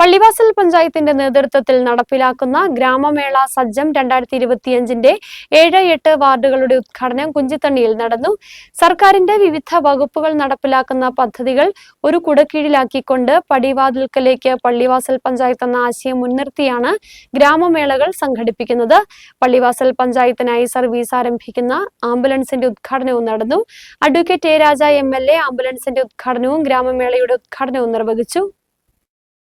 പള്ളിവാസൽ പഞ്ചായത്തിന്റെ നേതൃത്വത്തിൽ നടപ്പിലാക്കുന്ന ഗ്രാമമേള സജ്ജം രണ്ടായിരത്തി ഇരുപത്തിയഞ്ചിന്റെ ഏഴ് എട്ട് വാർഡുകളുടെ ഉദ്ഘാടനം കുഞ്ചിത്തണ്ണിയിൽ നടന്നു. സർക്കാരിന്റെ വിവിധ വകുപ്പുകൾ നടപ്പിലാക്കുന്ന പദ്ധതികൾ ഒരു കുടക്കീഴിലാക്കിക്കൊണ്ട് പടിവാതിൽക്കലേക്ക് പള്ളിവാസൽ പഞ്ചായത്ത് എന്ന ആശയം മുൻനിർത്തിയാണ് ഗ്രാമമേളകൾ സംഘടിപ്പിക്കുന്നത്. പള്ളിവാസൽ പഞ്ചായത്തിനായി സർവീസ് ആരംഭിക്കുന്ന ആംബുലൻസിന്റെ ഉദ്ഘാടനവും നടന്നു. അഡ്വക്കേറ്റ് എ രാജ എം ആംബുലൻസിന്റെ ഉദ്ഘാടനവും ഗ്രാമമേളയുടെ ഉദ്ഘാടനവും നിർവഹിച്ചു.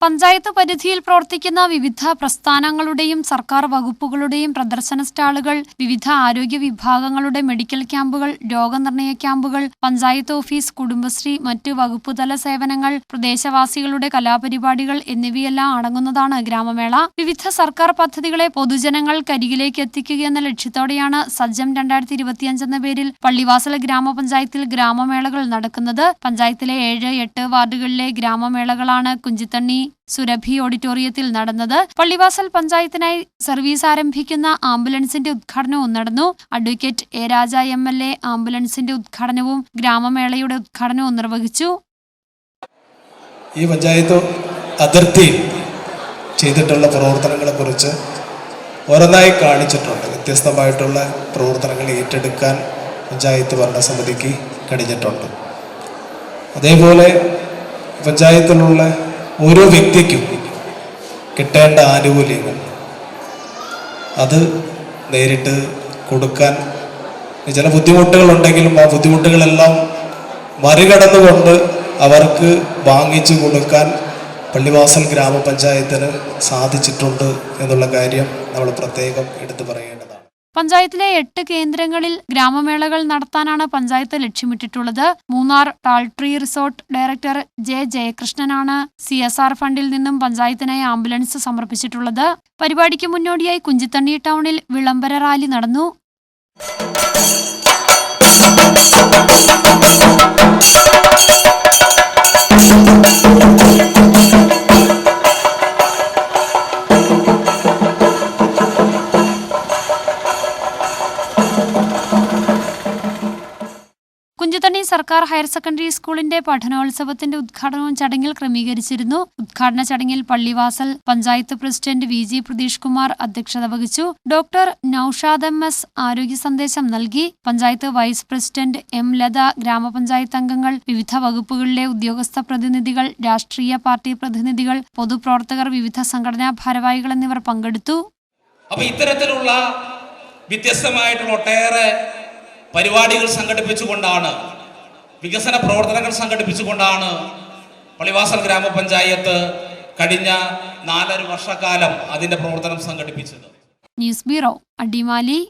പഞ്ചായത്ത് പരിധിയിൽ പ്രവർത്തിക്കുന്ന വിവിധ പ്രസ്ഥാനങ്ങളുടെയും സർക്കാർ വകുപ്പുകളുടെയും പ്രദർശന സ്റ്റാളുകൾ വിവിധ ആരോഗ്യ വിഭാഗങ്ങളുടെ മെഡിക്കൽ ക്യാമ്പുകൾ രോഗനിർണയ ക്യാമ്പുകൾ പഞ്ചായത്ത് ഓഫീസ് കുടുംബശ്രീ മറ്റ് വകുപ്പുതല സേവനങ്ങൾ പ്രദേശവാസികളുടെ കലാപരിപാടികൾ എന്നിവയെല്ലാം അടങ്ങുന്നതാണ് ഗ്രാമമേള. വിവിധ സർക്കാർ പദ്ധതികളെ പൊതുജനങ്ങൾ കരികിലേക്ക് എത്തിക്കുക എന്ന ലക്ഷ്യത്തോടെയാണ് സജ്ജം രണ്ടായിരത്തി ഇരുപത്തിയഞ്ച് എന്ന പേരിൽ പള്ളിവാസൽ ഗ്രാമപഞ്ചായത്തിൽ ഗ്രാമമേളകൾ നടക്കുന്നത്. പഞ്ചായത്തിലെ ഏഴ് എട്ട് വാർഡുകളിലെ ഗ്രാമമേളകളാണ് കുഞ്ചിത്തണ്ണി സുരഭി ഓഡിറ്റോറിയത്തിൽ നടന്നത്. പള്ളിവാസൽ പഞ്ചായത്തിനായി സർവീസ് ആരംഭിക്കുന്ന ആംബുലൻസിന്റെ ഉദ്ഘാടനവും നടന്നു. Advocate A Raja M L A ആംബുലൻസിന്റെ ഉദ്ഘാടനവും ഗ്രാമമേളയുടെ ഉദ്ഘാടനവും നിർവഹിച്ചു. ഈ പഞ്ചായത്ത് അതിർത്തി ചെയ്തിട്ടുള്ള പ്രവർത്തനങ്ങളെക്കുറിച്ച് ഓരോന്നായി കാണിച്ചിട്ടുണ്ട്. വ്യത്യസ്തമായിട്ടുള്ള പ്രവർത്തനങ്ങൾ ഏറ്റെടുക്കാൻ പഞ്ചായത്ത് ഭരണസമിതിക്ക് കഴിഞ്ഞിട്ടുണ്ട്. അതേപോലെ പഞ്ചായത്തിലുള്ള ഓരോ വ്യക്തിക്കും കിട്ടേണ്ട ആനുകൂല്യങ്ങൾ അത് നേരിട്ട് കൊടുക്കാൻ ചില ബുദ്ധിമുട്ടുകളുണ്ടെങ്കിലും ആ ബുദ്ധിമുട്ടുകളെല്ലാം മറികടന്നുകൊണ്ട് അവർക്ക് വാങ്ങിച്ചു കൊടുക്കാൻ പള്ളിവാസൽ ഗ്രാമപഞ്ചായത്തിന് സാധിച്ചിട്ടുണ്ട് എന്നുള്ള കാര്യം നമ്മൾ പ്രത്യേകം എടുത്തു പറയേണ്ടതാണ്. പഞ്ചായത്തിലെ എട്ട് കേന്ദ്രങ്ങളിൽ ഗ്രാമമേളകൾ നടത്താനാണ് panchayat ലക്ഷ്യമിട്ടിട്ടുള്ളത്. Munnar tall tree resort director J ജയകൃഷ്ണനാണ് C S R ഫണ്ടിൽ നിന്നും പഞ്ചായത്തിനായി ആംബുലൻസ് സമർപ്പിച്ചിട്ടുള്ളത്. പരിപാടിക്ക് മുന്നോടിയായി കുഞ്ചിത്തണ്ണി ടൗണിൽ വിളംബര റാലി നടന്നു. സർക്കാർ ഹയർ സെക്കൻഡറി സ്കൂളിന്റെ പഠനോത്സവത്തിന്റെ ഉദ്ഘാടനവും ചടങ്ങിൽ ക്രമീകരിച്ചിരുന്നു. ഉദ്ഘാടന ചടങ്ങിൽ Pallivasal panchayat president V G Pratheesh Kumar അധ്യക്ഷത വഹിച്ചു. ഡോക്ടർ നൌഷാദ് എം എസ് ആരോഗ്യ സന്ദേശം നൽകി. Panchayat vice president M Latha ഗ്രാമപഞ്ചായത്ത് അംഗങ്ങൾ വിവിധ വകുപ്പുകളിലെ ഉദ്യോഗസ്ഥ പ്രതിനിധികൾ രാഷ്ട്രീയ പാർട്ടി പ്രതിനിധികൾ പൊതുപ്രവർത്തകർ വിവിധ സംഘടനാ ഭാരവാഹികൾ എന്നിവർ പങ്കെടുത്തു. അപ്പൊ ഇത്തരത്തിലുള്ള വ്യത്യസ്തമായിട്ടുള്ള ഒട്ടേറെ പരിപാടികൾ സംഘടിപ്പിച്ചുകൊണ്ടാണ് വികസന പ്രവർത്തനങ്ങൾ സംഘടിപ്പിച്ചുകൊണ്ടാണ് പള്ളിവാസൽ ഗ്രാമപഞ്ചായത്ത് കഴിഞ്ഞ നാലര വർഷക്കാലം അതിന്റെ പ്രവർത്തനം സംഘടിപ്പിച്ചത്. News bureau Adimali